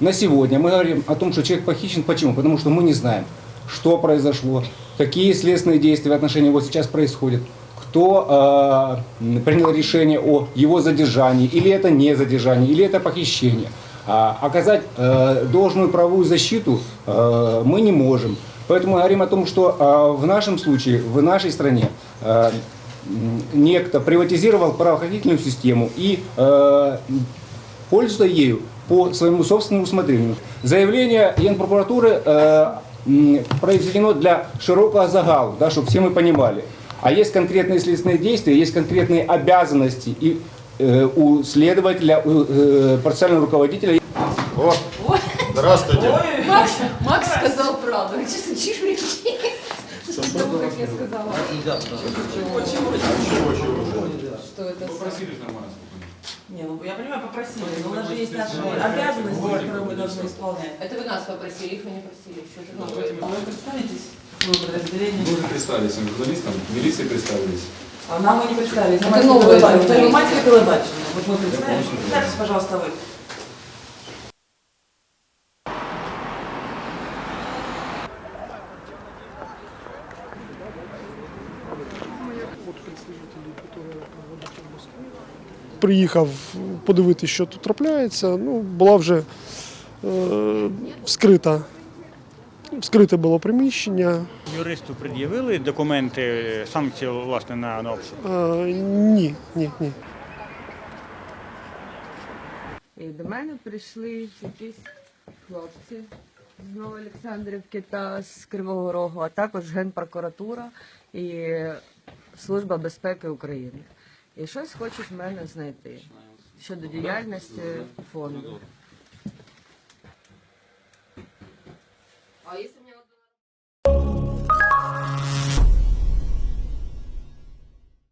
на сегодня мы говорим о том, что человек похищен. Почему? Потому что мы не знаем, что произошло, какие следственные действия в отношении его сейчас происходят, кто э, принял решение о его задержании, или это не задержание, или это похищение. А оказать э, должную правовую защиту э, мы не можем. Поэтому мы говорим о том, что э, в нашем случае, в нашей стране, э, некто приватизировал правоохранительную систему и э, пользуется ею по своему собственному усмотрению. Заявление Генпрокуратуры э, произведено для широкого загала, да, чтобы все мы понимали. А есть конкретные следственные действия, есть конкретные обязанности и э, у следователя, у э, процессуального руководителя. О, здравствуйте. Макс, Макс сказал правду. Честно, чиж мне Что, как я сказала? Что это? Не, ну я понимаю, попросили, но у нас же есть наши обязанности, которые мы должны исполнять. Это вы нас попросили, их вы не просили. Что же Ну, вы? Вы представитесь? Вы подразделение. Мы уже представились журналистам, милиции представились. А нам вы не представились. Это новое. Мать Телебачина. Вот мы представились. Представьтесь, пожалуйста, вы. Приїхав подивитися, що тут трапляється. Ну, була вже е, вскрита, вскрите було приміщення. Юристу пред'явили документи, санкції власне на, на обшук. Е, ні, ні, ні. І до мене прийшли якісь хлопці з Новоолександрівки та з Кривого Рогу, а також Генпрокуратура і Служба безпеки України. І щось хочуть в мене знайти щодо діяльності фонду. А если